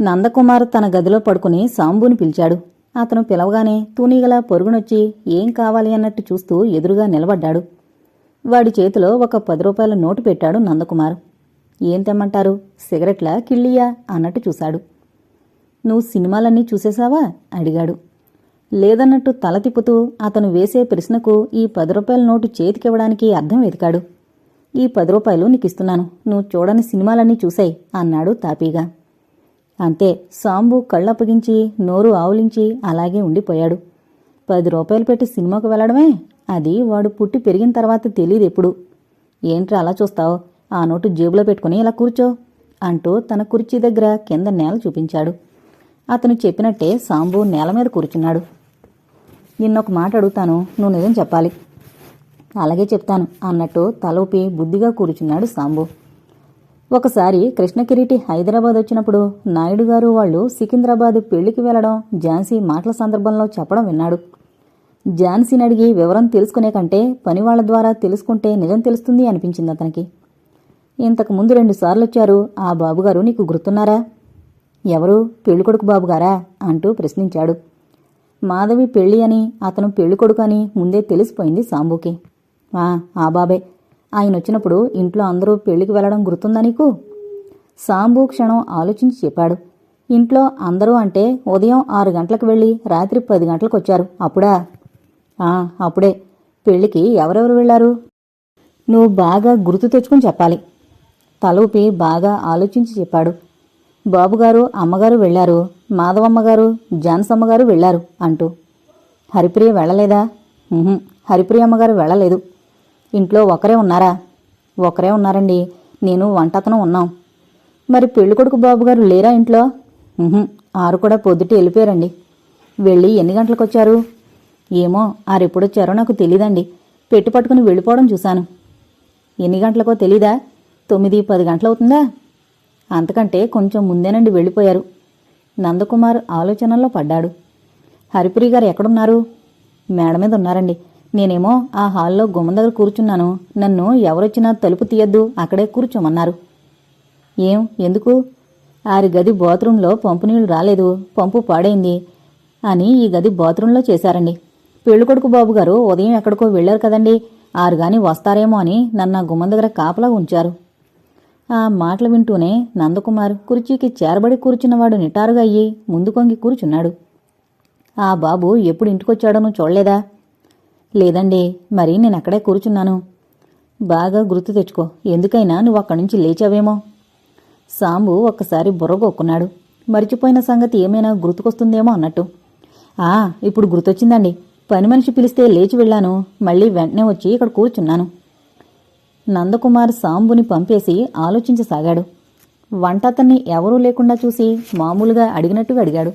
నందకుమార్ తన గదిలో పడుకుని సాంబుని పిలిచాడు. అతను పిలవగానే తూనీగలా పొరుగునొచ్చి ఏం కావాలి అన్నట్టు చూస్తూ ఎదురుగా నిలబడ్డాడు. వాడి చేతిలో ఒక పది రూపాయల నోటు పెట్టాడు నందకుమార్. ఏం తెమ్మంటారు? సిగరెట్లా కిళ్ళియా అన్నట్టు చూశాడు. నువ్వు సినిమాలన్నీ చూసేశావా? అడిగాడు. లేదన్నట్టు తల తిప్పుతూ అతను వేసే ప్రశ్నకు ఈ పది రూపాయల నోటు చేతికివ్వడానికి అర్థం వెతికాడు. ఈ పది రూపాయలు నీకు ఇస్తున్నాను నువ్వు చూడని సినిమాలన్నీ చూసాయి అన్నాడు తాపీగా. అంతే. సాంబు కళ్ళప్పగించి నోరు ఆవులించి అలాగే ఉండిపోయాడు. పది రూపాయలు పెట్టి సినిమాకు వెళ్ళడమే? అది వాడు పుట్టి పెరిగిన తర్వాత తెలియదు ఎప్పుడు ఏంట్రా అలా చూస్తావు? ఆ నోటు జేబులో పెట్టుకుని ఇలా కూర్చో అంటూ తన కుర్చీ దగ్గర కింద నేల చూపించాడు. అతను చెప్పినట్టే సాంబు నేల మీద కూర్చున్నాడు. నిన్నొక మాట అడుగుతాను నువ్వు నిజం చెప్పాలి. అలాగే చెప్తాను అన్నట్టు తలూపి బుద్ధిగా కూర్చున్నాడు సాంబు. ఒకసారి కృష్ణకిరీటి హైదరాబాద్ వచ్చినప్పుడు నాయుడు గారు వాళ్ళు సికింద్రాబాద్ పెళ్ళికి వెళ్ళడం ఝాన్సీ మాటల సందర్భంలో చెప్పడం విన్నాడు. ఝాన్సీని అడిగి వివరం తెలుసుకునే కంటే పనివాళ్ళ ద్వారా తెలుసుకుంటే నిజం తెలుస్తుంది అనిపించింది అతనికి. ఇంతకు ముందు రెండుసార్లు వచ్చారు. ఆ బాబుగారు నీకు గుర్తున్నారా? ఎవరు? పెళ్ళికొడుకు బాబుగారా? అంటూ ప్రశ్నించాడు. మాధవి పెళ్ళి అని అతను పెళ్ళికొడుకు అని ముందే తెలిసిపోయింది సాంబుకి. ఆ ఆ బాబే. ఆయన వచ్చినప్పుడు ఇంట్లో అందరూ పెళ్ళికి వెళ్ళడం గుర్తుందా నీకు? సాంబు క్షణం ఆలోచించి చెప్పాడు. ఇంట్లో అందరూ అంటే ఉదయం ఆరు గంటలకు వెళ్ళి రాత్రి పది గంటలకు వచ్చారు అప్పుడా? ఆ అప్పుడే. పెళ్ళికి ఎవరెవరు వెళ్ళారు? నువ్వు బాగా గుర్తు తెచ్చుకుని చెప్పాలి. తలూపి బాగా ఆలోచించి చెప్పాడు. బాబుగారు అమ్మగారు వెళ్ళారు. మాధవమ్మగారు జాన్సమ్మగారు వెళ్ళారు అంటూ. హరిప్రియ వెళ్ళలేదా? హరిప్రియ అమ్మగారు వెళ్ళలేదు. ఇంట్లో ఒకరే ఉన్నారా? ఒకరే ఉన్నారండి. నేను వంటతను ఉన్నాం. మరి పెళ్ళికొడుకు బాబుగారు లేరా ఇంట్లో? ఆరు కూడా పొద్దుట వెళ్ళిపోయారండి. వెళ్ళి ఎన్ని గంటలకు వచ్చారు ఏమో ఆరెప్పుడొచ్చారో నాకు తెలీదండి. పెట్టి పట్టుకుని వెళ్ళిపోవడం చూశాను. ఎన్ని గంటలకో తెలీదా? తొమ్మిది పది గంటలవుతుందా? అంతకంటే కొంచెం ముందేనండి వెళ్ళిపోయారు. నందకుమార్ ఆలోచనల్లో పడ్డాడు. హరిపురి గారు ఎక్కడున్నారు? మేడ మీద ఉన్నారండి నేనేమో ఆ హాల్లో గుమ్మ దగ్గర కూర్చున్నాను. నన్ను ఎవరొచ్చినా తలుపు తీయద్దు. అక్కడే కూర్చోమన్నారు. ఏం? ఎందుకు? ఆరి గది బాత్రూంలో పంపు నీళ్ళు రాలేదు. పంపు పాడైంది అని ఈ గది బాత్రూంలో చేశారండి. పెళ్ళికొడుకు బాబు గారు ఉదయం ఎక్కడికో వెళ్ళారు కదండి. ఆరు గాని వస్తారేమో అని నన్ను గుమ్మ గుమ్మం దగ్గర కాపలా ఉంచారు. ఆ మాటలు వింటూనే నందకుమార్ కుర్చీకి చేరబడి కూర్చున్నవాడు నిటారుగా అయ్యి ముందు కొంగి కూర్చున్నాడు. ఆ బాబు ఎప్పుడు ఇంటికొచ్చాడో నువ్వు చూడలేదా? లేదండి మరి నేను అక్కడే కూర్చున్నాను. బాగా గుర్తు తెచ్చుకో ఎందుకైనా నువ్వు అక్కడి నుంచి లేచావేమో. సాంబు ఒక్కసారి బుర్రగొక్కున్నాడు మరిచిపోయిన సంగతి ఏమైనా గుర్తుకొస్తుందేమో అన్నట్టు. ఆ ఇప్పుడు గుర్తొచ్చిందండి. పని మనిషి పిలిస్తే లేచి వెళ్ళాను. మళ్ళీ వెంటనే వచ్చి ఇక్కడ కూర్చున్నాను. నందకుమార్ సాంబుని పంపేసి ఆలోచించసాగాడు. వంట అతన్ని ఎవరూ లేకుండా చూసి మామూలుగా అడిగినట్టుగా అడిగాడు.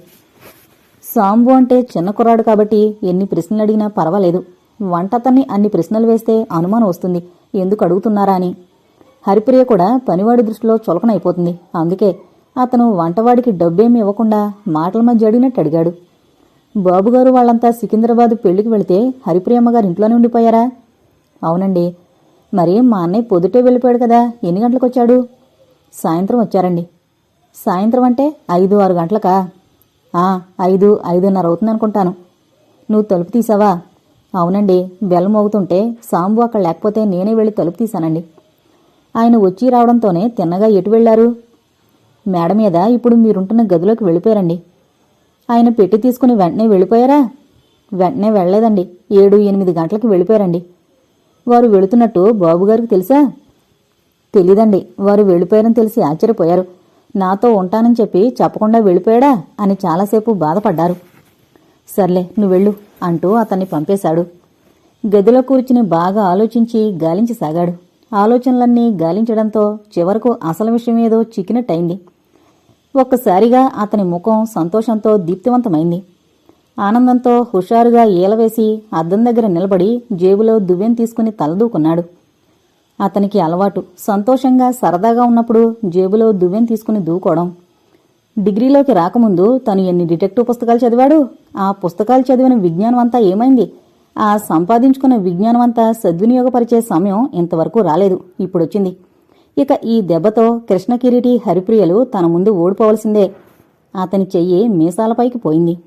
సాంబు అంటే చిన్న కుర్రాడు కాబట్టి ఎన్ని ప్రశ్నలు అడిగినా పర్వాలేదు. వంట అన్ని ప్రశ్నలు వేస్తే అనుమానం వస్తుంది. ఎందుకు అడుగుతున్నారా అని. హరిప్రియ కూడా పనివాడి దృష్టిలో చులకనైపోతుంది. అందుకే అతను వంటవాడికి డబ్బేమి ఇవ్వకుండా మాటల మధ్య అడిగినట్టు అడిగాడు. బాబుగారు వాళ్ళంతా సికింద్రాబాద్ పెళ్ళికి వెళితే హరిప్రియమ్మ గారు ఇంట్లోనే ఉండిపోయారా? అవునండి. మరి మా అన్నయ్య పొద్దుటే వెళ్ళిపోయాడు కదా ఎన్ని గంటలకు వచ్చాడు? సాయంత్రం వచ్చారండి. సాయంత్రం అంటే ఐదు ఆరు గంటలకా? ఐదు ఐదున్నర అవుతుంది అనుకుంటాను నువ్వు తలుపు తీసావా? అవునండి బెల్ మోగుతుంటే సాంబు అక్కడ లేకపోతే నేనే వెళ్ళి తలుపు తీశానండి. ఆయన వచ్చి రావడంతోనే తిన్నగా ఎటు వెళ్ళారు? మేడ మీద ఇప్పుడు మీరుంటున్న గదిలోకి వెళ్ళిపోయారండి. ఆయన పెట్టి తీసుకుని వెంటనే వెళ్ళిపోయారా? వెంటనే వెళ్ళలేదండి. ఏడు ఎనిమిది గంటలకు వెళ్ళిపోయారండి. వారు వెళుతున్నట్టు బాబుగారికి తెలుసా? తెలీదండి. వారు వెళ్ళిపోయారని తెలిసి ఆశ్చర్యపోయారు. నాతో ఉంటానని చెప్పి చెప్పకుండా వెళ్ళిపోయాడా? అని చాలాసేపు బాధపడ్డారు. సర్లే నువ్వు వెళ్ళు అంటూ అతన్ని పంపేశాడు. గదిలో కూర్చుని బాగా ఆలోచించి గాలించసాగాడు ఆలోచనలన్నీ గాలించడంతో చివరకు అసలు విషయమేదో చిక్కినట్టయింది. ఒక్కసారిగా అతని ముఖం సంతోషంతో దీప్తివంతమైంది. ఆనందంతో హుషారుగా ఈలవేసి అద్దం దగ్గర నిలబడి జేబులో దువ్వెం తీసుకుని తలదూకున్నాడు. అతనికి అలవాటు సంతోషంగా సరదాగా ఉన్నప్పుడు జేబులో దువ్వెం తీసుకుని దూకోవడం. డిగ్రీలోకి రాకముందు తను ఎన్ని డిటెక్టివ్ పుస్తకాలు చదివాడు? ఆ పుస్తకాలు చదివిన విజ్ఞానం అంతా ఏమైంది? ఆ సంపాదించుకున్న విజ్ఞానం అంతా సద్వినియోగపరిచే సమయం ఇంతవరకు రాలేదు. ఇప్పుడొచ్చింది. ఇక ఈ దెబ్బతో కృష్ణకిరీటి హరిప్రియలు తన ముందు ఓడిపోవలసిందే. అతని చెయ్యి మీసాలపైకి పోయింది.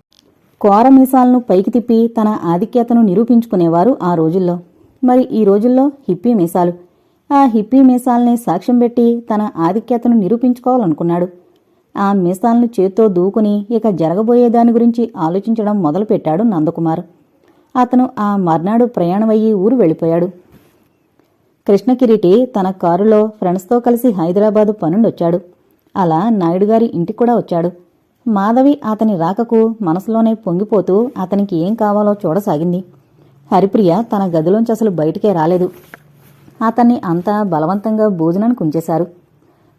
కోర మీసాలను పైకి తిప్పి తన ఆధిక్యతను నిరూపించుకునేవారు ఆ రోజుల్లో. మరి ఈ రోజుల్లో హిప్పీ మీసాలు. ఆ హిప్పీ మీసాల్ని సాక్ష్యం పెట్టి తన ఆధిక్యతను నిరూపించుకోవాలనుకున్నాడు. ఆ మీసాలను చేత్తో దూకుని ఇక జరగబోయే దాని గురించి ఆలోచించడం మొదలుపెట్టాడు నందకుమార్. అతను ఆ మర్నాడు ప్రయాణమయ్యి ఊరు వెళ్ళిపోయాడు. కృష్ణకిరీటి తన కారులో ఫ్రెండ్స్తో కలిసి హైదరాబాదు పనుండొచ్చాడు. అలా నాయుడుగారి ఇంటికి కూడా వచ్చాడు. మాధవి అతని రాకకు మనసులోనే పొంగిపోతూ అతనికి ఏం కావాలో చూడసాగింది. హరిప్రియ తన గదిలోంచి అసలు బయటికే రాలేదు. అతన్ని అంతా బలవంతంగా భోజనానికి ఉంచేశారు.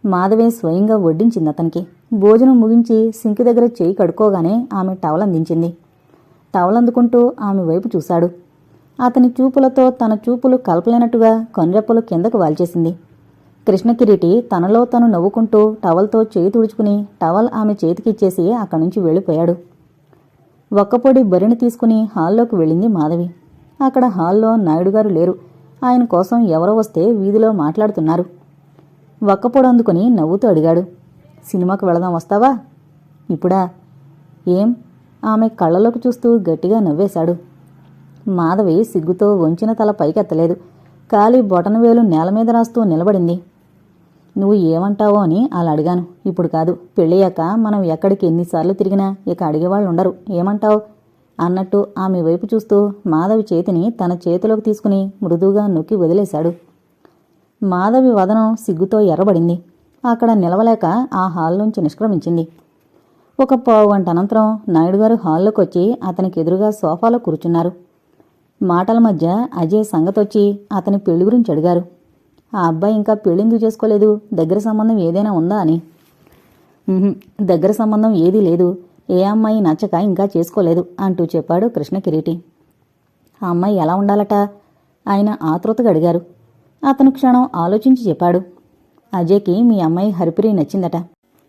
మాధవి స్వయంగా వడ్డించింది అతనికి. భోజనం ముగించి సింక్ దగ్గర చేయి కడుక్కోగానే ఆమె టవల్ అందించింది టవల్ అందుకుంటూ ఆమె వైపు చూశాడు. అతని చూపులతో తన చూపులు కలపలేనట్టుగా కనురెప్పలు కిందకు వాల్చేసింది. కృష్ణకిరీటి తనలో తను నవ్వుకుంటూ టవల్తో చేయి తుడుచుకుని టవల్ ఆమె చేతికిచ్చేసి అక్కడి నుంచి వెళ్ళిపోయాడు. ఒక్కపొడి బరిని తీసుకుని హాల్లోకి వెళ్ళింది మాధవి. అక్కడ హాల్లో నాయుడుగారు లేరు. ఆయన కోసం ఎవరో వస్తే వీధిలో మాట్లాడుతున్నారు. ఒక్కపొడి అందుకుని నవ్వుతూ అడిగాడు. సినిమాకు వెళదాం వస్తావా? ఇప్పుడా? ఏం? ఆమె కళ్ళలోకి చూస్తూ గట్టిగా నవ్వేశాడు. మాధవి సిగ్గుతో వంచిన తల పైకెత్తలేదు. కాలి బొటనవేలు నేల మీద రాస్తూ నిలబడింది. నువ్వు ఏమంటావో అని అలా అడిగాను. ఇప్పుడు కాదు పెళ్ళయ్యాక మనం ఎక్కడికి ఎన్నిసార్లు తిరిగినా ఇక అడిగేవాళ్ళు ఉండరు. ఏమంటావు? అన్నట్టు ఆమె వైపు చూస్తూ మాధవి చేతిని తన చేతిలోకి తీసుకుని మృదువుగా నొక్కి వదిలేశాడు. మాధవి వదనం సిగ్గుతో ఎర్రబడింది. అక్కడ నిలవలేక ఆ హాల్ నుంచి నిష్క్రమించింది. ఒక పావుగంట అనంతరం నాయుడుగారు హాల్లోకి వచ్చి అతనికి ఎదురుగా సోఫాలో కూర్చున్నారు. మాటల మధ్య అజయ్ సంగతొచ్చి అతని పెళ్ళి గురించి అడిగారు. ఆ అబ్బాయి ఇంకా పెళ్ళెందుకు చేసుకోలేదు? దగ్గర సంబంధం ఏదైనా ఉందా అని. దగ్గర సంబంధం ఏదీ లేదు. ఏ అమ్మాయి నచ్చక ఇంకా చేసుకోలేదు అంటూ చెప్పాడు కృష్ణ కిరీటి. ఆ అమ్మాయి ఎలా ఉండాలట? ఆయన ఆతృతగా అడిగారు. అతను క్షణం ఆలోచించి చెప్పాడు. అజయ్కి మీ అమ్మాయి హరిప్రియ నచ్చిందట.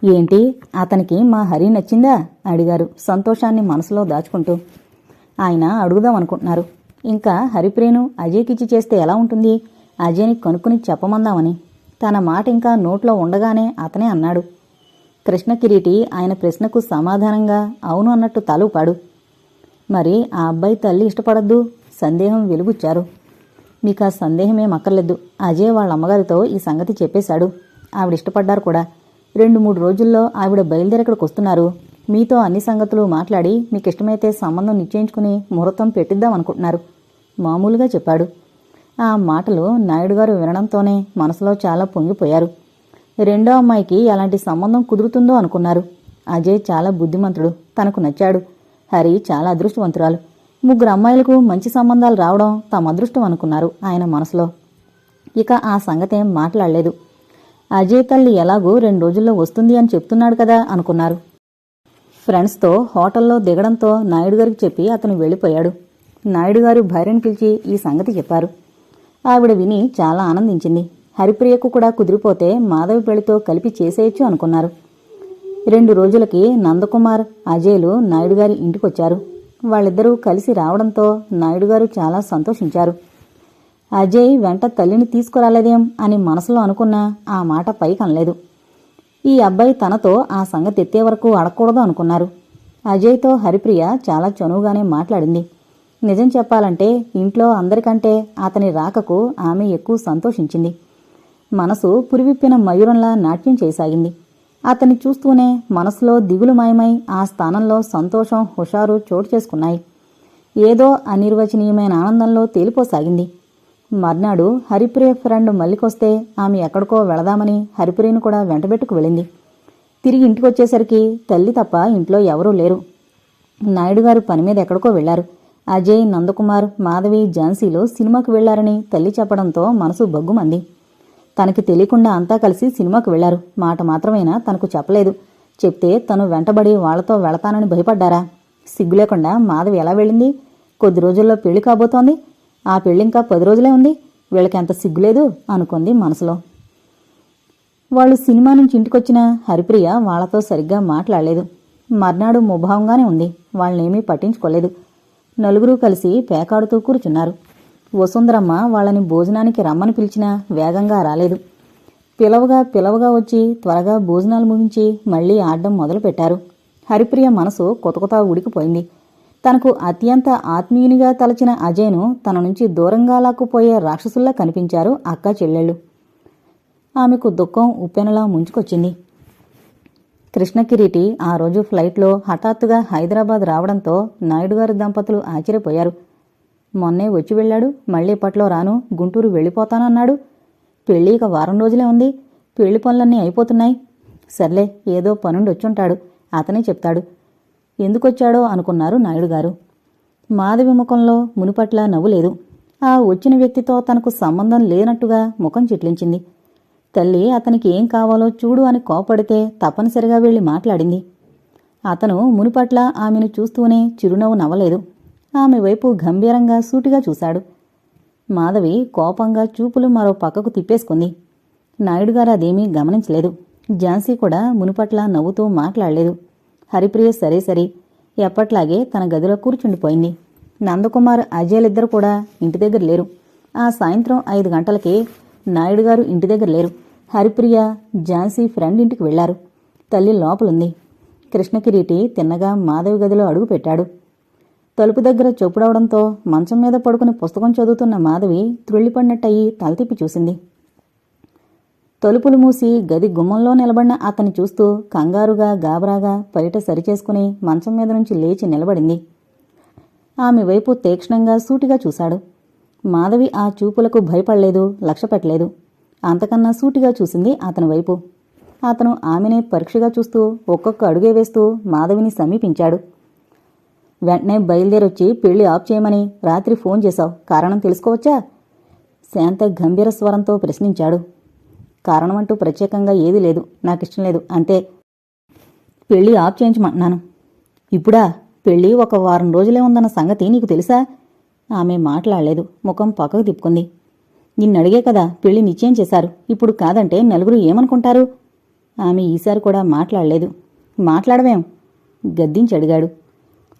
ఏంటి? అతనికి మా హరి నచ్చిందా? అడిగారు సంతోషాన్ని మనసులో దాచుకుంటూ. ఆయన అడుగుదాం అనుకుంటున్నారు ఇంకా హరిప్రియను అజయ్కిచ్చి చేస్తే ఎలా ఉంటుంది? అజయ్ని కనుక్కుని చెప్పమందామని. తన మాట ఇంకా నోట్లో ఉండగానే అతనే అన్నాడు. కృష్ణ కిరీటి ఆయన ప్రశ్నకు సమాధానంగా అవును అన్నట్టు తలూపాడు. మరి ఆ అబ్బాయి తల్లి ఇష్టపడద్దు? సందేహం వెలుగుచ్చారు. మీకు ఆ సందేహమేం అక్కర్లేదు. అజయ్ వాళ్ళ అమ్మగారితో ఈ సంగతి చెప్పేశాడు. ఆవిడ ఇష్టపడ్డారు కూడా. రెండు మూడు రోజుల్లో ఆవిడ బయలుదేరి ఇక్కడికి వస్తున్నారు. మీతో అన్ని సంగతులు మాట్లాడి మీకు ఇష్టమైతే సంబంధం నిశ్చయించుకుని ముహూర్తం పెట్టిద్దాం అనుకుంటున్నారు. మామూలుగా చెప్పాడు. ఆ మాటలు నాయుడు గారు వినడంతోనే మనసులో చాలా పొంగిపోయారు. రెండో అమ్మాయికి అలాంటి సంబంధం కుదురుతుందో అనుకున్నారు. అజయ్ చాలా బుద్ధిమంతుడు. తనకు నచ్చాడు. హరి చాలా అదృష్టవంతురాలు. ముగ్గురు అమ్మాయిలకు మంచి సంబంధాలు రావడం తమ అదృష్టం అనుకున్నారు ఆయన మనసులో. ఇక ఆ సంగతేం మాట్లాడలేదు. అజయ్ తల్లి ఎలాగో రెండు రోజుల్లో వస్తుంది అని చెప్తున్నాడు కదా అనుకున్నారు. ఫ్రెండ్స్తో హోటల్లో దిగడంతో నాయుడు గారికి చెప్పి అతను వెళ్ళిపోయాడు. నాయుడు గారు భార్యను పిలిచి ఈ సంగతి చెప్పారు. ఆవిడ విని చాలా ఆనందించింది. హరిప్రియకు కూడా కుదిరిపోతే మాధవి పెళ్ళితో కలిపి చేసేయచ్చు అనుకున్నారు. రెండు రోజులకి నందకుమార్ అజయ్లు నాయుడు గారి ఇంటికొచ్చారు. వాళ్ళిద్దరూ కలిసి రావడంతో నాయుడుగారు చాలా సంతోషించారు. అజయ్ వెంట తల్లిని తీసుకురాలేదేం అని మనసులో అనుకున్నా ఆ మాట పైకనలేదు. ఈ అబ్బాయి తనతో ఆ సంగతి ఎత్తే వరకు అడగకూడదు అనుకున్నారు. అజయ్తో హరిప్రియ చాలా చనువుగానే మాట్లాడింది. నిజం చెప్పాలంటే ఇంట్లో అందరికంటే అతని రాకకు ఆమె ఎక్కువ సంతోషించింది. మనసు పురివిప్పిన మయూరంలా నాట్యం చేయసాగింది అతన్ని చూస్తూనే మనసులో దిగులు మాయమై ఆ స్థానంలో సంతోషం హుషారు చోటు చేసుకున్నాయి. ఏదో అనిర్వచనీయమైన ఆనందంలో తేలిపోసాగింది. మర్నాడు హరిప్రియ ఫ్రెండ్ మళ్ళీకొస్తే ఆమె ఎక్కడికో వెళదామని హరిప్రియను కూడా వెంటబెట్టుకు వెళ్ళింది. తిరిగి ఇంటికొచ్చేసరికి తల్లి తప్ప ఇంట్లో ఎవరూ లేరు. నాయుడు గారు పని మీద ఎక్కడికో వెళ్ళారు. అజయ్ నందకుమార్ మాధవి ఝాన్సీలో సినిమాకు వెళ్ళారని తల్లి చెప్పడంతో మనసు బగ్గుమంది తనకి తెలియకుండా అంతా కలిసి సినిమాకు వెళ్ళారు. మాట మాత్రమేనా తనకు చెప్పలేదు. చెప్తే తను వెంటబడి వాళ్ళతో వెళతానని భయపడ్డారా? సిగ్గు లేకుండా మాధవి ఎలా వెళ్ళింది? కొద్ది రోజుల్లో పెళ్ళి కాబోతోంది. ఆ పెళ్ళి ఇంకా పది రోజులే ఉంది. వీళ్ళకి ఎంత సిగ్గులేదు అనుకుంది మనసులో. వాళ్ళు సినిమా నుంచి ఇంటికొచ్చిన హరిప్రియ వాళ్ళతో సరిగ్గా మాట్లాడలేదు. మర్నాడు ముభావంగానే ఉంది. వాళ్ళనేమీ పట్టించుకోలేదు. నలుగురు కలిసి పేకాడుతూ కూర్చున్నారు. వసుంధరమ్మ వాళ్ళని భోజనానికి రమ్మని పిలిచినా వేగంగా రాలేదు. పిలవగా పిలవగా వచ్చి త్వరగా భోజనాలు ముగించి మళ్ళీ ఆడడం మొదలుపెట్టారు. హరిప్రియ మనసు కొతకొత ఉడికిపోయింది. తనకు అత్యంత ఆత్మీయునిగా తలచిన అజయ్ను తన నుంచి దూరంగా లాక్కుపోయే రాక్షసుల్లా కనిపించారు అక్క చెల్లెళ్ళు. ఆమెకు దుఃఖం ఉప్పెనలా ముంచుకొచ్చింది. కృష్ణకిరీటి ఆ రోజు ఫ్లైట్లో హఠాత్తుగా హైదరాబాద్ రావడంతో నాయుడుగారి దంపతులు ఆశ్చర్యపోయారు. మొన్నే వచ్చి వెళ్ళాడు మళ్ళీ ఇప్పట్లో రాను గుంటూరు వెళ్ళిపోతానన్నాడు. పెళ్ళి ఇక వారం రోజులే ఉంది పెళ్ళి పనులన్నీ అయిపోతున్నాయి. సర్లే ఏదో పనుండి వచ్చుంటాడు అతనే చెప్తాడు. ఎందుకొచ్చాడో అనుకున్నారు నాయుడు గారు. మాధవి ముఖంలో మునుపట్ల నవ్వు లేదు. ఆ వచ్చిన వ్యక్తితో తనకు సంబంధం లేనట్టుగా ముఖం చిట్లించింది. తల్లి అతనికి ఏం కావాలో చూడు అని కోపడితే తప్పనిసరిగా వెళ్ళి మాట్లాడింది. అతను మునుపట్ల ఆమెను చూస్తూనే చిరునవ్వు నవ్వలేదు. ఆమె వైపు గంభీరంగా సూటిగా చూశాడు. మాధవి కోపంగా చూపులు మరో పక్కకు తిప్పేసుకుంది. నాయుడు గారు అదేమీ గమనించలేదు. ఝాన్సీ కూడా మునుపట్ల నవ్వుతూ మాట్లాడలేదు. హరిప్రియ సరే సరే ఎప్పట్లాగే తన గదిలో కూర్చుండిపోయింది. నందకుమార్ అజయ్లిద్దరు కూడా ఇంటి దగ్గర లేరు. ఆ సాయంత్రం ఐదు గంటలకి నాయుడు గారు ఇంటి దగ్గర లేరు. హరిప్రియ ఝాన్సీ ఫ్రెండ్ ఇంటికి వెళ్ళారు. తల్లి లోపలుంది. కృష్ణకిరీటి తిన్నగా మాధవి గదిలో అడుగు పెట్టాడు. తలుపు దగ్గర చొప్పుడవడంతో మంచం మీద పడుకుని పుస్తకం చదువుతున్న మాధవి త్రుళ్ళిపడినట్టయి తలతిప్పి చూసింది. తలుపులు మూసి గది గుమ్మంలో నిలబడిన అతన్ని చూస్తూ కంగారుగా గాబరాగా బయట సరిచేసుకుని మంచం మీద నుంచి లేచి నిలబడింది. ఆమె వైపు తీక్షణంగా సూటిగా చూశాడు. మాధవి ఆ చూపులకు భయపడలేదు లక్ష్యపెట్టలేదు. అంతకన్నా సూటిగా చూసింది అతని వైపు. అతను ఆమెనే పరీక్షగా చూస్తూ ఒక్కొక్క అడుగే వేస్తూ మాధవిని సమీపించాడు. వెంటనే బయలుదేరొచ్చి పెళ్ళి ఆఫ్ చేయమని రాత్రి ఫోన్ చేశావు. కారణం తెలుసుకోవచ్చా? శాంత గంభీర స్వరంతో ప్రశ్నించాడు. కారణమంటూ ప్రత్యేకంగా ఏదీ లేదు. నాకిష్టం లేదు. అంతే. పెళ్ళి ఆఫ్ చేయించమంటున్నాను. ఇప్పుడా? పెళ్ళి ఒక వారం రోజులే ఉందన్న సంగతి నీకు తెలుసా? ఆమె మాట్లాడలేదు. ముఖం పక్కకు తిప్పుకుంది. నిన్నడిగే కదా పెళ్ళి నిశ్చయం చేశారు. ఇప్పుడు కాదంటే నలుగురు ఏమనుకుంటారు? ఆమె ఈసారి కూడా మాట్లాడలేదు. మాట్లాడవేం? గద్దించి అడిగాడు.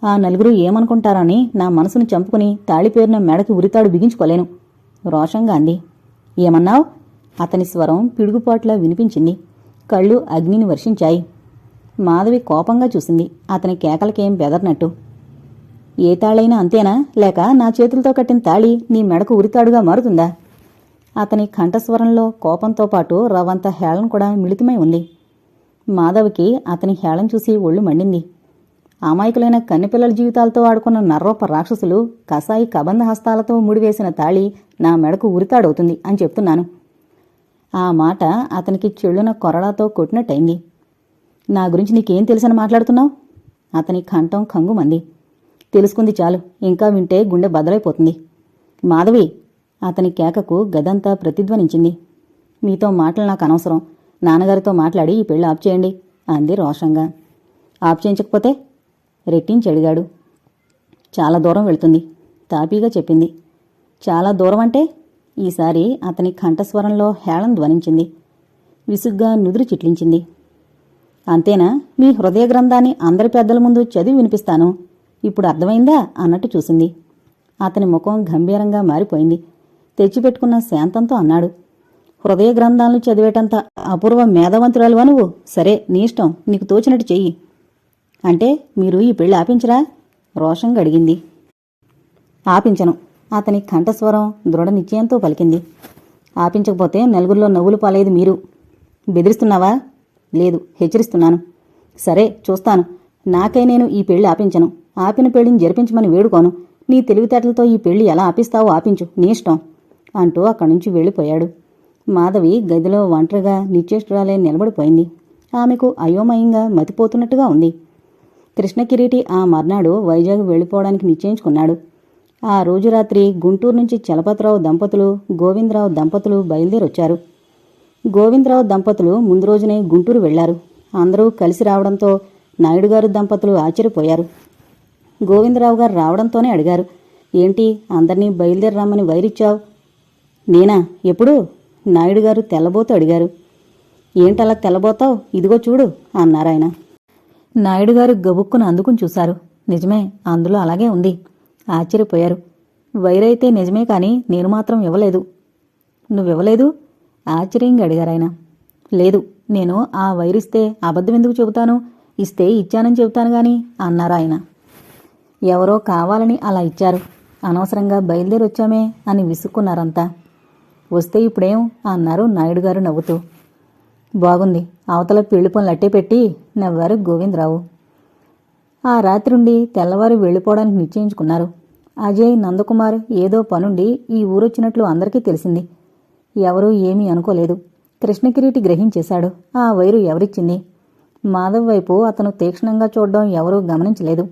ఆ నలుగురు ఏమనుకుంటారని నా మనసును చంపుకుని తాళిపేరున మెడకి ఉరితాడు బిగించుకోలేను. రోషంగా అంది. ఏమన్నావు? అతని స్వరం పిడుగుపాట్లా వినిపించింది. కళ్ళు అగ్నిని వర్షించాయి. మాధవి కోపంగా చూసింది. అతని కేకలకేం బెదర్నట్టు. ఏ తాళైనా అంతేనా? లేక నా చేతులతో కట్టిన తాళి నీ మెడకు ఉరితాడుగా మారుతుందా? అతని కంఠస్వరంలో కోపంతో పాటు రవంత హేళన కూడా మిళితమై ఉంది. మాధవికి అతని హేళన చూసి ఒళ్ళు మండింది. అమాయకులైన కన్నెపిల్లల జీవితాలతో ఆడుకున్న నర్రోప రాక్షసులు కసాయి కబంధ హస్తాలతో ముడివేసిన తాళి నా మెడకు ఉరితాడవుతుంది అని చెప్తున్నాను. ఆ మాట అతనికి చెళ్ళున కొరడాతో కొట్టినట్టయింది. నా గురించి నీకేం తెలుసని మాట్లాడుతున్నావు? అతని కంఠం కంగుమంది తెలుసుకుంది చాలు ఇంకా వింటే గుండె బదలైపోతుంది మాధవి అతని కేకకు గదంతా ప్రతిధ్వనించింది. మీతో మాటలు నాకు అనవసరం. నాన్నగారితో మాట్లాడి ఈ పెళ్ళి ఆప్ చేయండి అంది రోషంగా. ఆప్ చేయించకపోతే రెట్టించి అడిగాడు. చాలా దూరం వెళుతుంది తాపీగా చెప్పింది. చాలా దూరం అంటే? ఈసారి అతని కంఠస్వరంలో హేళం ధ్వనించింది. విసుగ్గా నుదురు చిట్లించింది. అంతేనా? మీ హృదయ గ్రంథాన్ని అందరి పెద్దల ముందు చదివి వినిపిస్తాను. ఇప్పుడు అర్థమైందా? అన్నట్టు చూసింది. అతని ముఖం గంభీరంగా మారిపోయింది. తెచ్చిపెట్టుకున్న శాంతంతో అన్నాడు. హృదయ గ్రంథాలను చదివేటంత అపూర్వ మేధావంతురాలువా నువ్వు? సరే నీ ఇష్టం. నీకు తోచినట్టు చెయ్యి. అంటే మీరు ఈ పెళ్ళి ఆపించరా? రోషంగా అడిగింది ఆపించను. అతని కంఠస్వరం దృఢ నిశ్చయంతో పలికింది. ఆపించకపోతే నలుగురిలో నవ్వులు పాలేదు మీరు. బెదిరిస్తున్నావా? లేదు హెచ్చరిస్తున్నాను. సరే చూస్తాను. నాకై నేను ఈ పెళ్ళి ఆపించను. ఆపిన పెళ్ళిని జరిపించమని వేడుకోను. నీ తెలివితేటలతో ఈ పెళ్ళి ఎలా ఆపిస్తావో ఆపించు. నీ ఇష్టం. అంటూ అక్కడి నుంచి వెళ్ళిపోయాడు. మాధవి గదిలో ఒంటరిగా నిశ్చేష్టురాలే నిలబడిపోయింది. ఆమెకు అయోమయంగా మతిపోతున్నట్టుగా ఉంది. కృష్ణకిరీటి ఆ మర్నాడు వైజాగ్ వెళ్ళిపోవడానికి నిశ్చయించుకున్నాడు. ఆ రోజు రాత్రి గుంటూరు నుంచి చలపతిరావు దంపతులు గోవిందరావు దంపతులు బయలుదేరొచ్చారు. గోవిందరావు దంపతులు ముందు రోజునే గుంటూరు వెళ్ళారు. అందరూ కలిసి రావడంతో నాయుడు గారు దంపతులు ఆశ్చర్యపోయారు. గోవిందరావు గారు రావడంతోనే అడిగారు ఏంటి అందరినీ బయలుదేరి రమ్మని వైరిచ్చావు? నేనా? ఎప్పుడు? నాయుడు గారు తెల్లబోతూ అడిగారు. ఏంటలా తెల్లబోతావు? ఇదిగో చూడు అన్నారాయన నాయుడు గారు గబుక్కును అందుకుని చూశారు. నిజమే అందులో అలాగే ఉంది. ఆశ్చర్యపోయారు. వైరైతే నిజమే కాని నేను మాత్రం ఇవ్వలేదు. నువ్వివ్వలేదు? ఆశ్చర్యంగా అడిగారాయన లేదు నేను ఆ వైరిస్తే అబద్ధం ఎందుకు చెబుతాను? ఇస్తే ఇచ్చానని చెబుతాను గాని అన్నారు ఆయన. ఎవరో కావాలని అలా ఇచ్చారు. అనవసరంగా బయలుదేరి వచ్చామే అని విసుక్కున్నారంతా. వస్తే ఇప్పుడేం? అన్నారు నాయుడు గారు నవ్వుతూ. బాగుంది. అవతల పెళ్ళి పనులు అట్టే పెట్టి నవ్వారు గోవిందరావు. ఆ రాత్రుండి తెల్లవారు వెళ్ళిపోవడానికి నిశ్చయించుకున్నారు. అజయ్ నందకుమార్ ఏదో పనుండి ఈ ఊరొచ్చినట్లు అందరికీ తెలిసింది. ఎవరూ ఏమీ అనుకోలేదు. కృష్ణకిరీటి గ్రహించేశాడు. ఆ వైరు ఎవరిచ్చింది? మాధవ్ వైపు అతను తీక్షణంగా చూడడం ఎవరూ గమనించలేదు.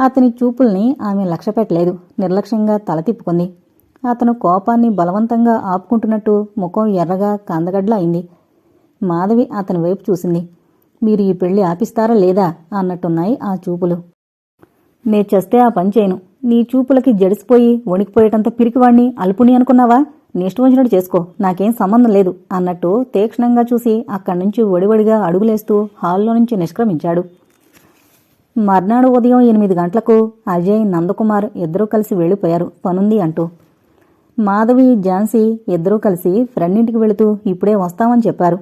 అతని చూపుల్ని ఆమె లక్ష్యపెట్టలేదు. నిర్లక్ష్యంగా తల తిప్పుకుంది. అతను కోపాన్ని బలవంతంగా ఆపుకుంటున్నట్టు ముఖం ఎర్రగా కందగడ్ల అయింది. మాధవి అతని వైపు చూసింది. మీరు ఈ పెళ్ళి ఆపిస్తారా లేదా అన్నట్టున్నాయి ఆ చూపులు. నే చేస్తే ఆ పని చేయను. నీ చూపులకి జడిసిపోయి వణికిపోయేటంత పిరికివాణ్ణి అల్పుని అనుకున్నావా? నీ ఇష్టం వచ్చినట్టు చేసుకో. నాకేం సంబంధం లేదు అన్నట్టు తీక్షణంగా చూసి అక్కడి నుంచి ఒడివడిగా అడుగులేస్తూ హాల్లో నుంచి నిష్క్రమించాడు. మర్నాడు ఉదయం ఎనిమిది గంటలకు అజయ్ నందకుమార్ ఇద్దరూ కలిసి వెళ్ళిపోయారు పనుంది అంటూ. మాధవి ఝాన్సీ ఇద్దరూ కలిసి ఫ్రెండ్ ఇంటికి వెళుతూ ఇప్పుడే వస్తామని చెప్పారు.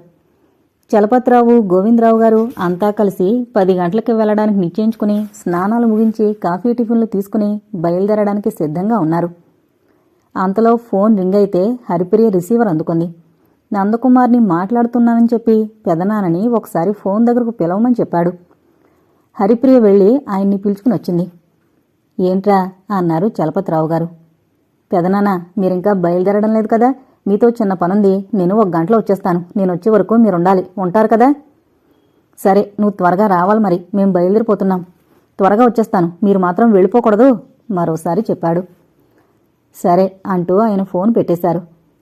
చలపతిరావు గోవిందరావు గారు అంతా కలిసి పది గంటలకి వెళ్ళడానికి నిశ్చయించుకుని స్నానాలు ముగించి కాఫీ టిఫిన్లు తీసుకుని బయలుదేరడానికి సిద్ధంగా ఉన్నారు. అంతలో ఫోన్ రింగ్ అయితే హరిప్రియ రిసీవర్ అందుకుంది. నందకుమార్ని మాట్లాడుతున్నానని చెప్పి పెదనానని ఒకసారి ఫోన్ దగ్గరకు పిలవమని చెప్పాడు. హరిప్రియ వెళ్ళి ఆయన్ని పిలుచుకుని వచ్చింది. ఏంట్రా? అన్నారు చలపతిరావు గారు. పెదనాన్న మీరింకా బయలుదేరడం లేదు కదా. మీతో చిన్న పనుంది నేను ఒక గంటలో వచ్చేస్తాను. నేను వచ్చే వరకు మీరు ఉండాలి ఉంటారు కదా? సరే నువ్వు త్వరగా రావాలి మరి. మేము బయలుదేరిపోతున్నాం. త్వరగా వచ్చేస్తాను. మీరు మాత్రం వెళ్ళిపోకూడదు మరోసారి చెప్పాడు. సరే అంటూ ఆయన ఫోన్ పెట్టేశారు.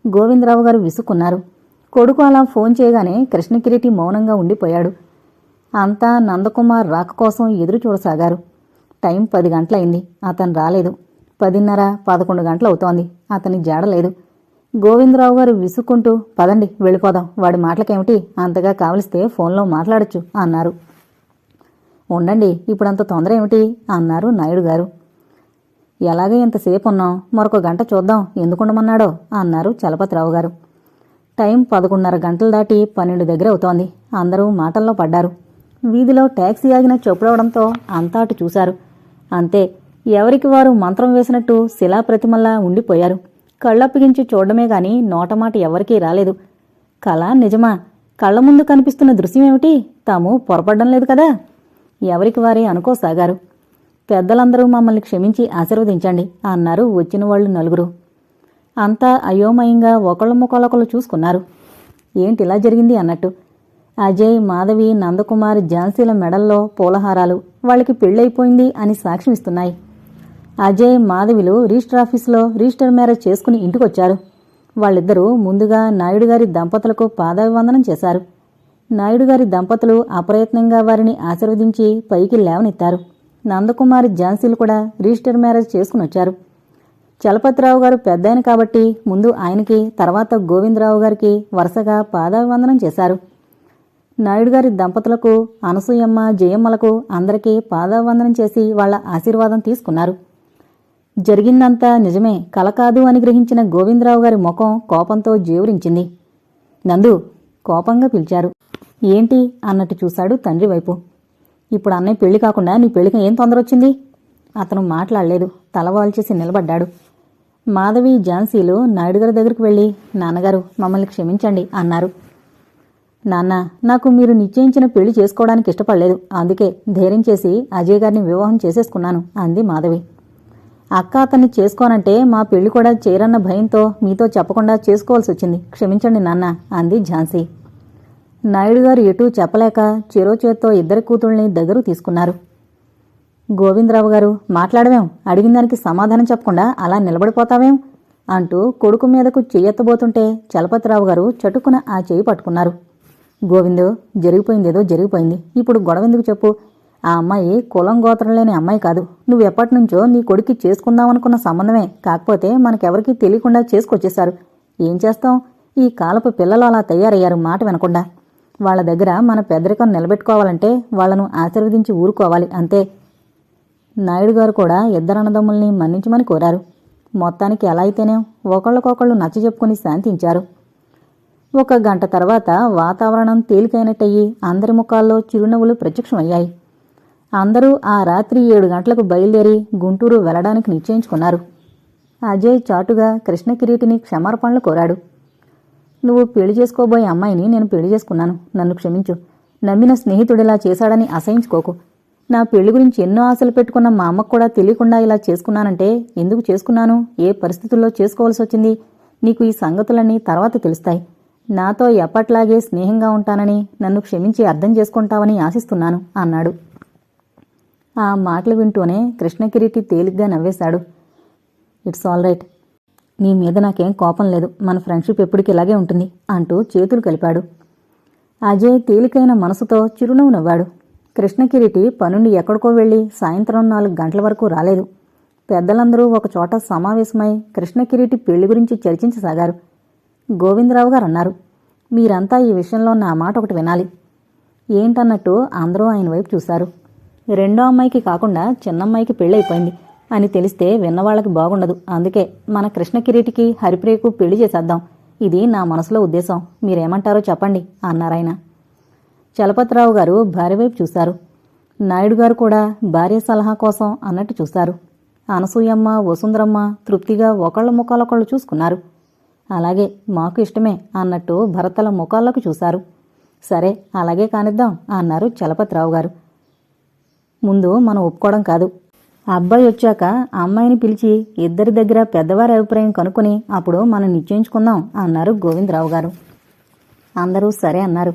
గోవిందరావు గారు విసుక్కున్నారు. కొడుకు అలా ఫోన్ చేయగానే కృష్ణకిరీటి మౌనంగా ఉండిపోయాడు. అంతా నందకుమార్ రాక కోసం ఎదురు చూడసాగారు. టైం పది గంటలైంది. అతను రాలేదు. పదిన్నర పదకొండు గంటలు అవుతోంది. అతని జాడలేదు గోవిందరావు గారు విసుక్కుంటూ పదండి వెళ్ళిపోదాం. వాడి మాటలకేమిటి? అంతగా కావలిస్తే ఫోన్లో మాట్లాడొచ్చు అన్నారు. ఉండండి ఇప్పుడంత తొందర ఏమిటి అన్నారు నాయుడు గారు. ఎలాగే ఇంతసేపు ఉన్నాం మరొక గంట చూద్దాం. ఎందుకుండమన్నాడో? అన్నారు చలపతిరావు గారు. టైం పదకొండున్నర గంటలు దాటి పన్నెండు దగ్గర అవుతోంది. అందరూ మాటల్లో పడ్డారు. వీధిలో ట్యాక్సీ ఆగిన చొప్పుడవడంతో అంతా అటు చూశారు. అంతే ఎవరికి వారు మంత్రం వేసినట్టు శిలాప్రతిమల్లా ఉండిపోయారు. కళ్ళప్పగించి చూడడమే గాని నోటమాట ఎవరికీ రాలేదు. కళ నిజమా? కళ్ళ ముందు కనిపిస్తున్న దృశ్యమేమిటి? తాము పొరపడడం లేదు కదా? ఎవరికి వారే అనుకోసాగారు. పెద్దలందరూ మమ్మల్ని క్షమించి ఆశీర్వదించండి అన్నారు వచ్చిన వాళ్ళు నలుగురు. అంతా అయోమయంగా ఒకళ్ళ ముఖాలొకళ్ళు చూసుకున్నారు. ఏంటి ఇలా జరిగింది అన్నట్టు? అజయ్ మాధవి నందకుమార్ ఝాన్సీల మెడల్లో పూలహారాలు వాళ్ళకి పెళ్ళైపోయింది అని సాక్ష్యం ఇస్తున్నాయి అజయ్ మాధవిలు రిజిస్టర్ ఆఫీసులో రిజిస్టర్ మ్యారేజ్ చేసుకుని ఇంటికొచ్చారు. వాళ్ళిద్దరూ ముందుగా నాయుడు గారి దంపతులకు పాదాభివందనం చేశారు. నాయుడు గారి దంపతులు అప్రయత్నంగా వారిని ఆశీర్వదించి పైకి లేవనెత్తారు. నందకుమారి ఝాన్సీలు కూడా రిజిస్టర్ మ్యారేజ్ చేసుకుని వచ్చారు. చలపతిరావు గారు పెద్దాయన కాబట్టి ముందు ఆయనకి తర్వాత గోవిందరావు గారికి వరుసగా పాదాభివందనం చేశారు. నాయుడు గారి దంపతులకు అనసూయమ్మ జయమ్మలకు అందరికీ పాదాభివందనం చేసి వాళ్ళ ఆశీర్వాదం తీసుకున్నారు. జరిగిందంతా నిజమే కల కాదు అని గ్రహించిన గోవిందరావు గారి ముఖం కోపంతో జేవురించింది. నందు కోపంగా పిలిచారు. ఏంటి? అన్నట్టు చూశాడు తండ్రి వైపు. ఇప్పుడు అన్నయ్య పెళ్ళి కాకుండా నీ పెళ్ళికి ఏం తొందర వచ్చింది? అతను మాట్లాడలేదు. తలవాల్చేసి నిలబడ్డాడు. మాధవి ఝాన్సీలు నాయుడుగారి దగ్గరికి వెళ్ళి నాన్నగారు మమ్మల్ని క్షమించండి అన్నారు. నాన్న నాకు మీరు నిశ్చయించిన పెళ్ళి చేసుకోవడానికి ఇష్టపడలేదు. అందుకే ధైర్యం చేసి అజయ్ గారిని వివాహం చేసేసుకున్నాను అంది మాధవి. అక్క అతన్ని చేసుకోనంటే మా పెళ్ళి కూడా చేయరన్న భయంతో మీతో చెప్పకుండా చేసుకోవాల్సి వచ్చింది. క్షమించండి నాన్న అంది ఝాన్సీ. నాయుడు గారు ఎటూ చెప్పలేక చెరో చేత్తో ఇద్దరి కూతుళ్ళని దగ్గరకు తీసుకున్నారు. గోవిందరావు గారు మాట్లాడవేం? అడిగిన దానికి సమాధానం చెప్పకుండా అలా నిలబడిపోతావేం? అంటూ కొడుకు మీదకు చెయ్యెత్తబోతుంటే చలపతిరావు గారు చటుకున ఆ చేయి పట్టుకున్నారు. గోవిందు జరిగిపోయిందేదో జరిగిపోయింది. ఇప్పుడు గొడవ ఎందుకు చెప్పు? ఆ అమ్మాయి కులం గోత్రం లేని అమ్మాయి కాదు. నువ్వు ఎప్పటి నుంచో నీ కొడుక్కి చేసుకుందామనుకున్న సంబంధమే. కాకపోతే మనకెవరికీ తెలియకుండా చేసుకొచ్చేశారు. ఏం చేస్తాం? ఈ కాలపు పిల్లలు అలా తయారయ్యారు మాట వినకుండా. వాళ్ళ దగ్గర మన పెద్దరికం నిలబెట్టుకోవాలంటే వాళ్ళను ఆశీర్వదించి ఊరుకోవాలి అంతే. నాయుడు గారు కూడా ఇద్దరు అన్నదమ్ముల్ని మన్నించమని కోరారు. మొత్తానికి ఎలా అయితేనే ఒకళ్ళకొకళ్ళు నచ్చజెప్పుకుని శాంతించారు. ఒక గంట తర్వాత వాతావరణం తేలికైనట్టయి అందరి ముఖాల్లో చిరునవ్వులు ప్రత్యక్షమయ్యాయి. అందరూ ఆ రాత్రి ఏడు గంటలకు బయలుదేరి గుంటూరు వెళ్ళడానికి నిశ్చయించుకున్నారు. అజయ్ చాటుగా కృష్ణకిరీటిని క్షమార్పణలు కోరాడు. నువ్వు పెళ్ళి చేసుకోబోయే అమ్మాయిని నేను పెళ్ళి చేసుకున్నాను. నన్ను క్షమించు. నమ్మిన స్నేహితుడిలా చేశాడని అసహించుకోకు. నా పెళ్ళి గురించి ఎన్నో ఆశలు పెట్టుకున్న మా అమ్మకు కూడా తెలియకుండా ఇలా చేసుకున్నానంటే ఎందుకు చేసుకున్నాను? ఏ పరిస్థితుల్లో చేసుకోవాల్సి వచ్చింది? నీకు ఈ సంగతులన్నీ తర్వాత తెలుస్తాయి. నాతో ఎప్పట్లాగే స్నేహంగా ఉంటానని నన్ను క్షమించి అర్థం చేసుకుంటావని ఆశిస్తున్నాను అన్నాడు. ఆ మాటలు వింటూనే కృష్ణకిరీటి తేలిగ్గా నవ్వేశాడు. It's all right. నీ మీద నాకేం కోపం లేదు. మన ఫ్రెండ్షిప్ ఎప్పటికీ ఇలాగే ఉంటుంది అంటూ చేతులు కలిపాడు. అజయ్ తేలికైన మనసుతో చిరునవ్వు నవ్వాడు. కృష్ణకిరీటి పనుండి ఎక్కడికో వెళ్ళి సాయంత్రం నాలుగు గంటల వరకు రాలేదు. పెద్దలందరూ ఒక చోట సమావేశమై కృష్ణకిరీటి పెళ్ళి గురించి చర్చించసాగారు. గోవిందరావు గారు అన్నారు మీరంతా ఈ విషయంలో నా మాట ఒకటి వినాలి. ఏంటన్నట్టు అందరూ ఆయన వైపు చూశారు. రెండో అమ్మాయికి కాకుండా చిన్నమ్మాయికి పెళ్ళైపోయింది అని తెలిస్తే విన్నవాళ్ళకి బాగుండదు. అందుకే మన కృష్ణ కిరీటికి హరిప్రియకు పెళ్ళి చేసేద్దాం. ఇది నా మనసులో ఉద్దేశం. మీరేమంటారో చెప్పండి అన్నారాయన చలపతిరావు గారు భార్య వైపు చూశారు. నాయుడు గారు కూడా భార్య సలహా కోసం అన్నట్టు చూశారు. అనసూయమ్మ వసుంధరమ్మ తృప్తిగా ఒకళ్ళ ముఖాలొకళ్ళు చూసుకున్నారు. అలాగే మాకు ఇష్టమే అన్నట్టు భరతల ముఖాల్లోకి చూశారు. సరే అలాగే కానిద్దాం అన్నారు చలపతిరావు గారు. ముందు మనం ఒప్పుకోవడం కాదు. అబ్బాయి వచ్చాక ఆ అమ్మాయిని పిలిచి ఇద్దరి దగ్గర పెద్దవారి అభిప్రాయం కనుక్కొని అప్పుడు మనం నిశ్చయించుకుందాం అన్నారు గోవిందరావు గారు. అందరూ సరే అన్నారు.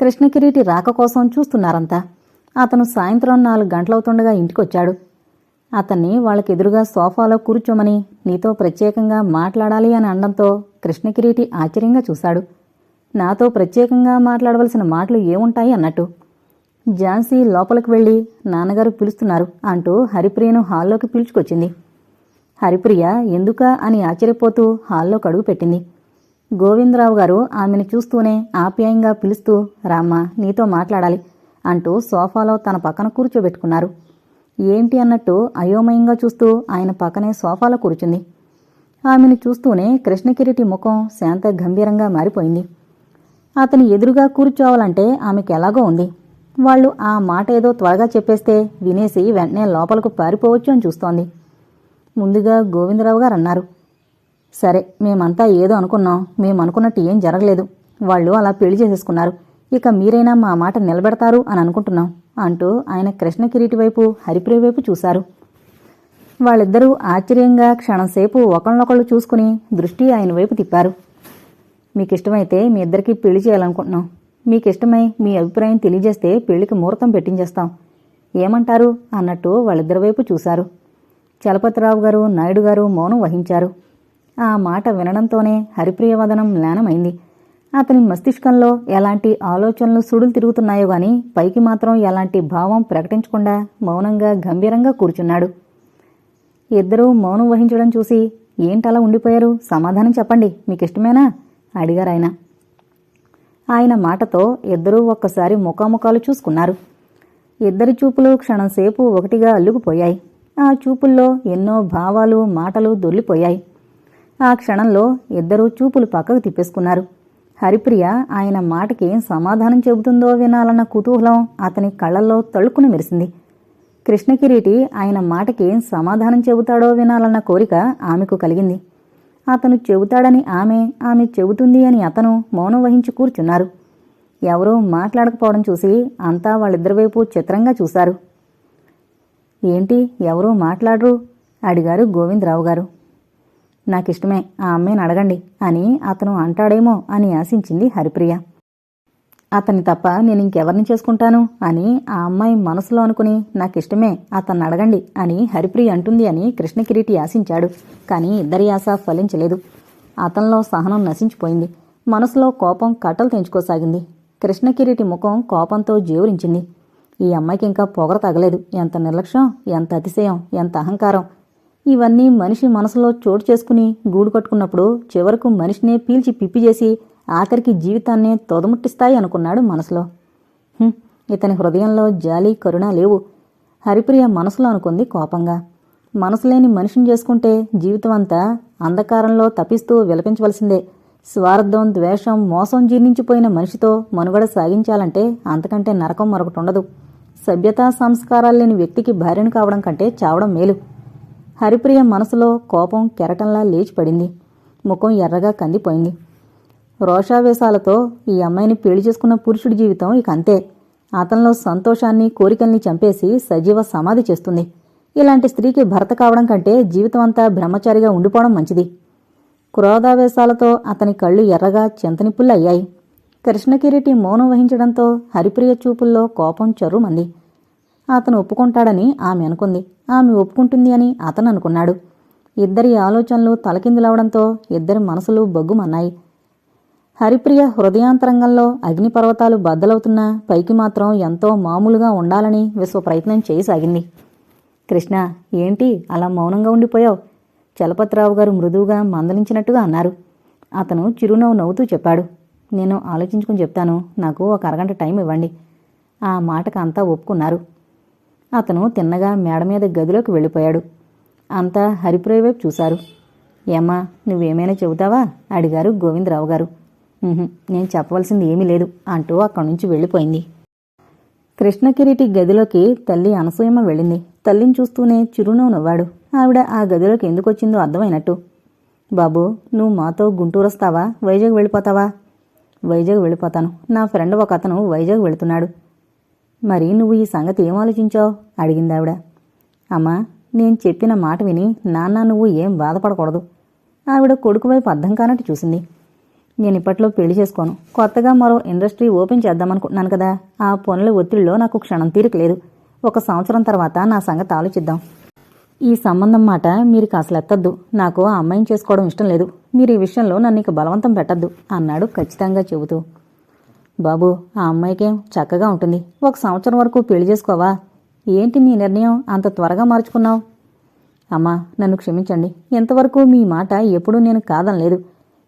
కృష్ణకిరీటి రాక కోసం చూస్తున్నారంతా. అతను సాయంత్రం నాలుగు గంటలవుతుండగా ఇంటికొచ్చాడు. అతన్ని వాళ్ళకెదురుగా సోఫాలో కూర్చోమని నీతో ప్రత్యేకంగా మాట్లాడాలి అని అనడంతో కృష్ణకిరీటి ఆశ్చర్యంగా చూశాడు. నాతో ప్రత్యేకంగా మాట్లాడవలసిన మాటలు ఏముంటాయి అన్నట్టు. ఝాన్సీ లోపలికి వెళ్ళి నాన్నగారు పిలుస్తున్నారు అంటూ హరిప్రియను హాల్లోకి పిలుచుకొచ్చింది. హరిప్రియ ఎందుకా అని ఆశ్చర్యపోతూ హాల్లో కడుగు పెట్టింది. గోవిందరావు గారు ఆమెను చూస్తూనే ఆప్యాయంగా పిలుస్తూ రామ్మా నీతో మాట్లాడాలి అంటూ సోఫాలో తన పక్కన కూర్చోబెట్టుకున్నారు. ఏంటి అన్నట్టు అయోమయంగా చూస్తూ ఆయన పక్కనే సోఫాలో కూర్చుంది. ఆమెను చూస్తూనే కృష్ణకిరీటి ముఖం శాంత గంభీరంగా మారిపోయింది. అతని ఎదురుగా కూర్చోవాలంటే ఆమెకు ఎలాగో ఉంది. వాళ్ళు ఆ మాట ఏదో త్వరగా చెప్పేస్తే వినేసి వెంటనే లోపలకు పారిపోవచ్చు అని చూస్తోంది. ముందుగా గోవిందరావు గారు అన్నారు సరే మేమంతా ఏదో అనుకున్నాం. మేము అనుకున్నట్టు ఏం జరగలేదు. వాళ్ళు అలా పెళ్ళి చేసేసుకున్నారు. ఇక మీరైనా మా మాట నిలబెడతారు అని అనుకుంటున్నాం అంటూ ఆయన కృష్ణకిరీటి వైపు హరిప్రియ వైపు చూశారు. వాళ్ళిద్దరూ ఆశ్చర్యంగా క్షణంసేపు ఒకళ్ళనొకళ్ళు చూసుకుని దృష్టి ఆయన వైపు తిప్పారు. మీకు ఇష్టమైతే మీ ఇద్దరికీ పెళ్ళి చేయాలనుకుంటున్నాం. మీకు ఇష్టమై మీ అభిప్రాయం తెలియజేస్తే పెళ్ళికి ముహూర్తం పెట్టించేస్తాం. ఏమంటారు? అన్నట్టు వాళ్ళిద్దరి వైపు చూశారు. చలపతిరావు గారు నాయుడు గారు మౌనం వహించారు. ఆ మాట వినడంతోనే హరిప్రియవదనం మ్లానమైంది అతని మస్తిష్కంలో ఎలాంటి ఆలోచనలు సుడులు తిరుగుతున్నాయో గాని పైకి మాత్రం ఎలాంటి భావం ప్రకటించకుండా మౌనంగా గంభీరంగా కూర్చున్నాడు. ఇద్దరూ మౌనం వహించడం చూసి ఏంటలా ఉండిపోయారు? సమాధానం చెప్పండి. మీకు ఇష్టమేనా అడిగారాయన. ఆయన మాటతో ఇద్దరూ ఒక్కసారి ముఖాముఖాలు చూసుకున్నారు. ఇద్దరి చూపులు క్షణంసేపు ఒకటిగా అల్లుకుపోయాయి. ఆ చూపుల్లో ఎన్నో భావాలు మాటలు దొర్లిపోయాయి ఆ క్షణంలో ఇద్దరూ చూపులు పక్కకు తిప్పేసుకున్నారు. హరిప్రియ ఆయన మాటకి సమాధానం చెబుతుందో వినాలన్న కుతూహలం అతని కళ్ళల్లో తళుక్కున మెరిసింది. కృష్ణకిరీటి ఆయన మాటకి సమాధానం చెబుతాడో వినాలన్న కోరిక ఆమెకు కలిగింది. అతను చెబుతాడని ఆమె ఆమె చెబుతుంది అని అతను మౌనం వహించి కూర్చున్నారు. ఎవరూ మాట్లాడకపోవడం చూసి అంతా వాళ్ళిద్దరి వైపు చిత్రంగా చూశారు. ఏంటి ఎవరూ మాట్లాడరు? అడిగారు గోవిందరావు గారు. నాకిష్టమే ఆ అమ్మాయిని అడగండి అని అతను అంటాడేమో అని ఆశించింది హరిప్రియ. అతన్ని తప్ప నేను ఇంకెవరిని చేసుకుంటాను అని ఆ అమ్మాయి మనసులో అనుకుని నాకిష్టమే అతన్ని అడగండి అని హరిప్రియ అంటుంది అని కృష్ణకిరీటి ఆశించాడు. కానీ ఇద్దరి ఆశ ఫలించలేదు. అతనిలో సహనం నశించిపోయింది. మనసులో కోపం కట్టలు తెంచుకోసాగింది. కృష్ణకిరీటి ముఖం కోపంతో జీవరించింది. ఈ అమ్మాయికి ఇంకా పొగర తగలేదు. ఎంత నిర్లక్ష్యం ఎంత అతిశయం ఎంత అహంకారం. ఇవన్నీ మనిషి మనసులో చోటు చేసుకుని గూడు కట్టుకున్నప్పుడు చివరకు మనిషినే పీల్చి పిప్పి చేసి ఆఖరికి జీవితాన్నే తోదముట్టిస్తాయి అనుకున్నాడు మనసులో. ఇతని హృదయంలో జాలి కరుణ లేవు. హరిప్రియ మనసులో అనుకుంది కోపంగా. మనసులేని మనిషిని చేసుకుంటే జీవితం అంతా అంధకారంలో తపిస్తూ విలపించవలసిందే. స్వార్థం ద్వేషం మోసం జీర్ణించిపోయిన మనిషితో మనుగడ సాగించాలంటే అంతకంటే నరకం మరొకటి ఉండదు. సభ్యతా సంస్కారాలు లేని వ్యక్తికి భార్యను కావడం కంటే చావడం మేలు. హరిప్రియ మనసులో కోపం కెరటంలా లేచిపడింది ముఖం ఎర్రగా కందిపోయింది. రోషావేశాలతో ఈ అమ్మాయిని పెళ్ళి చేసుకున్న పురుషుడి జీవితం ఇక అంతే. అతనిలో సంతోషాన్ని కోరికల్ని చంపేసి సజీవ సమాధి చేస్తుంది. ఇలాంటి స్త్రీకి భర్త కావడం కంటే జీవితం అంతా బ్రహ్మచారిగా ఉండిపోవడం మంచిది. క్రోధావేశాలతో అతని కళ్ళు ఎర్రగా చింతనిప్పులు అయ్యాయి. కృష్ణకిరీటి మౌనం వహించడంతో హరిప్రియ చూపుల్లో కోపం చరుమంది అతను ఒప్పుకుంటాడని ఆమె అనుకుంది. ఆమె ఒప్పుకుంటుంది అని అతను అనుకున్నాడు. ఇద్దరి ఆలోచనలు తలకిందులవడంతో ఇద్దరి మనసులు బగ్గుమన్నాయి. హరిప్రియ హృదయాంతరంగంలో అగ్నిపర్వతాలు బద్దలవుతున్నా పైకి మాత్రం ఎంతో మామూలుగా ఉండాలని విశ్వ ప్రయత్నం చేయసాగింది. కృష్ణ ఏంటి? అలా మౌనంగా ఉండిపోయావు? చలపతిరావు గారు మృదువుగా మందలించినట్టుగా అన్నారు. అతను చిరునవ్వు నవ్వుతూ చెప్పాడు. నేను ఆలోచించుకుని చెప్తాను. నాకు ఒక అరగంట టైం ఇవ్వండి ఆ మాటకు అంతా ఒప్పుకున్నారు. అతను తిన్నగా మేడ మీద గదిలోకి వెళ్ళిపోయాడు. అంతా హరిప్రియ వైపు చూశారు. ఏమ్మా నువ్వేమైనా చెబుతావా అడిగారు గోవిందరావు గారు. నేను చెప్పవలసింది ఏమీ లేదు అంటూ అక్కడి నుంచి వెళ్ళిపోయింది. కృష్ణకిరీటి గదిలోకి తల్లి అనసూయమ్మ వెళ్ళింది. తల్లిని చూస్తూనే చిరునవ్వు నవ్వాడు. ఆవిడ ఆ గదిలోకి ఎందుకు వచ్చిందో అర్థమైనట్టు. బాబు నువ్వు మాతో గుంటూరు వస్తావా? వైజాగ్ వెళ్ళిపోతావా? వైజాగ్ వెళ్ళిపోతాను. నా ఫ్రెండ్ ఒక అతను వైజాగ్ వెళుతున్నాడు. మరి నువ్వు ఈ సంగతి ఏం ఆలోచించావు? అడిగింది ఆవిడ. అమ్మా నేను చెప్పిన మాట విని నాన్న నువ్వు ఏం బాధపడకూడదు. ఆవిడ కొడుకు వైపు అర్థం కానట్టు చూసింది. నేను ఇప్పట్లో పెళ్ళి చేసుకోను. కొత్తగా మరో ఇండస్ట్రీ ఓపెన్ చేద్దామనుకుంటున్నాను కదా. ఆ పనుల ఒత్తిడిలో నాకు క్షణం తీరిక లేదు. ఒక సంవత్సరం తర్వాత నా సంగతి ఆలోచిద్దాం. ఈ సంబంధం మాట మీరు అసలు ఎత్తద్దు. నాకు ఆ అమ్మాయిని చేసుకోవడం ఇష్టం లేదు. మీరు ఈ విషయంలో నన్ను ఇక బలవంతం పెట్టద్దు అన్నాడు ఖచ్చితంగా చెబుతూ. బాబు ఆ అమ్మాయికేం చక్కగా ఉంటుంది. ఒక సంవత్సరం వరకు పెళ్ళి చేసుకోవా? ఏంటి నీ నిర్ణయం? అంత త్వరగా మార్చుకున్నావు? అమ్మా నన్ను క్షమించండి. ఇంతవరకు మీ మాట ఎప్పుడూ నేను కాదనలేదు.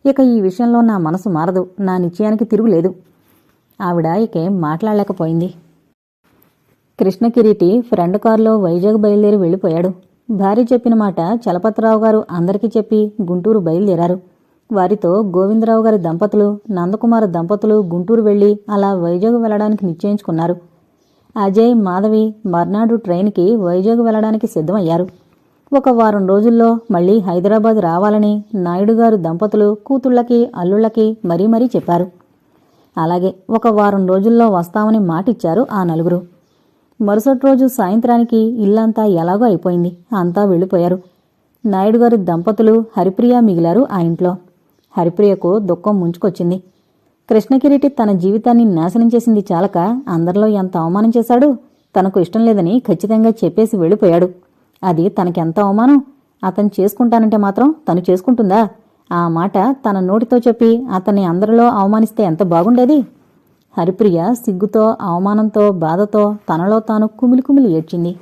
ఇక ఈ విషయంలో నా మనసు మారదు. నా నిశ్చయానికి తిరుగులేదు. ఆవిడ ఇకేం మాట్లాడలేకపోయింది. కృష్ణకిరీటి ఫ్రెండ్ కారులో వైజాగ్ బయలుదేరి వెళ్ళిపోయాడు. భార్య చెప్పిన మాట చలపతిరావు గారు అందరికీ చెప్పి గుంటూరు బయలుదేరారు. వారితో గోవిందరావు గారి దంపతులు నందకుమార్ దంపతులు గుంటూరు వెళ్ళి అలా వైజాగ్ వెళ్ళడానికి నిశ్చయించుకున్నారు. అజయ్ మాధవి మర్నాడు ట్రైన్కి వైజాగ్ వెళ్ళడానికి సిద్ధమయ్యారు. ఒక వారం రోజుల్లో మళ్ళీ హైదరాబాద్ రావాలని నాయుడుగారు దంపతులు కూతుళ్ళకి అల్లుళ్ళకి మరీ మరీ చెప్పారు. అలాగే ఒక వారం రోజుల్లో వస్తామని మాటిచ్చారు ఆ నలుగురు. మరుసటి రోజు సాయంత్రానికి ఇల్లంతా ఎలాగో అయిపోయింది అంతా వెళ్ళిపోయారు. నాయుడుగారి దంపతులు హరిప్రియ మిగిలారు ఆ ఇంట్లో. హరిప్రియకు దుఃఖం ముంచుకొచ్చింది. కృష్ణకిరీటి తన జీవితాన్ని నాశనం చేసింది చాలక అందరిలో ఎంత అవమానం చేశాడు? తనకు ఇష్టం లేదని ఖచ్చితంగా చెప్పేసి వెళ్ళిపోయాడు. అది తనకెంత అవమానం? అతను చేసుకుంటానంటే మాత్రం తను చేసుకుంటుందా? ఆ మాట తన నోటితో చెప్పి అతన్ని అందరిలో అవమానిస్తే ఎంత బాగుండేది? హరిప్రియ సిగ్గుతో అవమానంతో బాధతో తనలో తాను కుమిలి కుమిలి ఏడ్చింది.